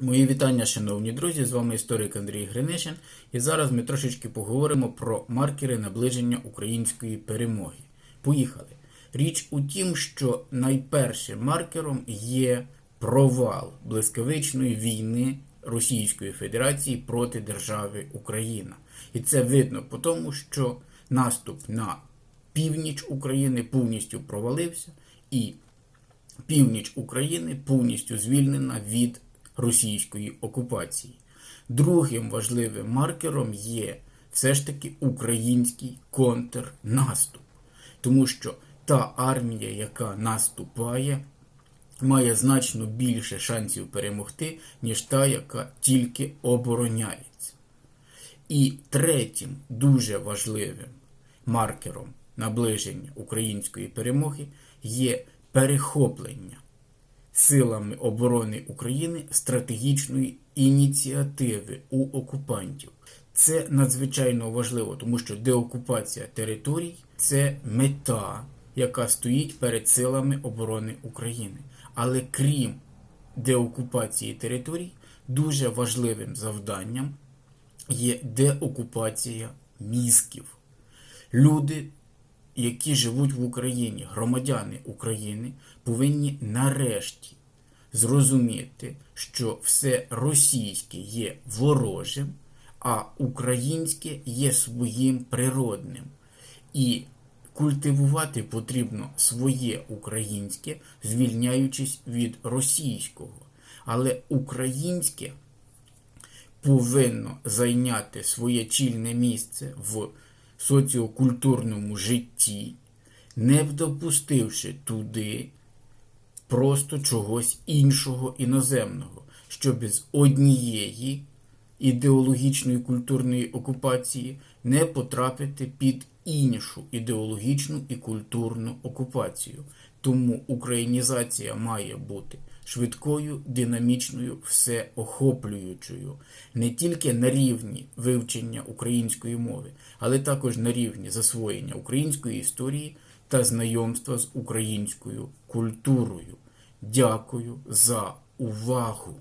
Мої вітання, шановні друзі! З вами історик Андрій Гринишин. І зараз ми трошечки поговоримо про маркери наближення української перемоги. Поїхали. Річ у тім, що найпершим маркером є провал блискавичної війни Російської Федерації проти держави Україна. І це видно по тому, що наступ на північ України повністю провалився, і північ України повністю звільнена від російської окупації. Другим важливим маркером є все ж таки український контрнаступ, тому що та армія, яка наступає, має значно більше шансів перемогти, ніж та, яка тільки обороняється. І третім дуже важливим маркером наближення української перемоги є перехоплення силами оборони України стратегічної ініціативи у окупантів. Це надзвичайно важливо, тому що деокупація територій це мета, яка стоїть перед силами оборони України. Але крім деокупації територій, дуже важливим завданням є деокупація мізків. Люди які живуть в Україні, громадяни України, повинні нарешті зрозуміти, що все російське є ворожим, а українське є своїм природним. І культивувати потрібно своє українське, звільняючись від російського. Але українське повинно зайняти своє чільне місце в соціокультурному житті, не допустивши туди просто чогось іншого іноземного, що без однієї ідеологічної культурної окупації не потрапити під іншу ідеологічну і культурну окупацію. Тому українізація має бути швидкою, динамічною, всеохоплюючою, не тільки на рівні вивчення української мови, але також на рівні засвоєння української історії та знайомства з українською культурою. Дякую за увагу!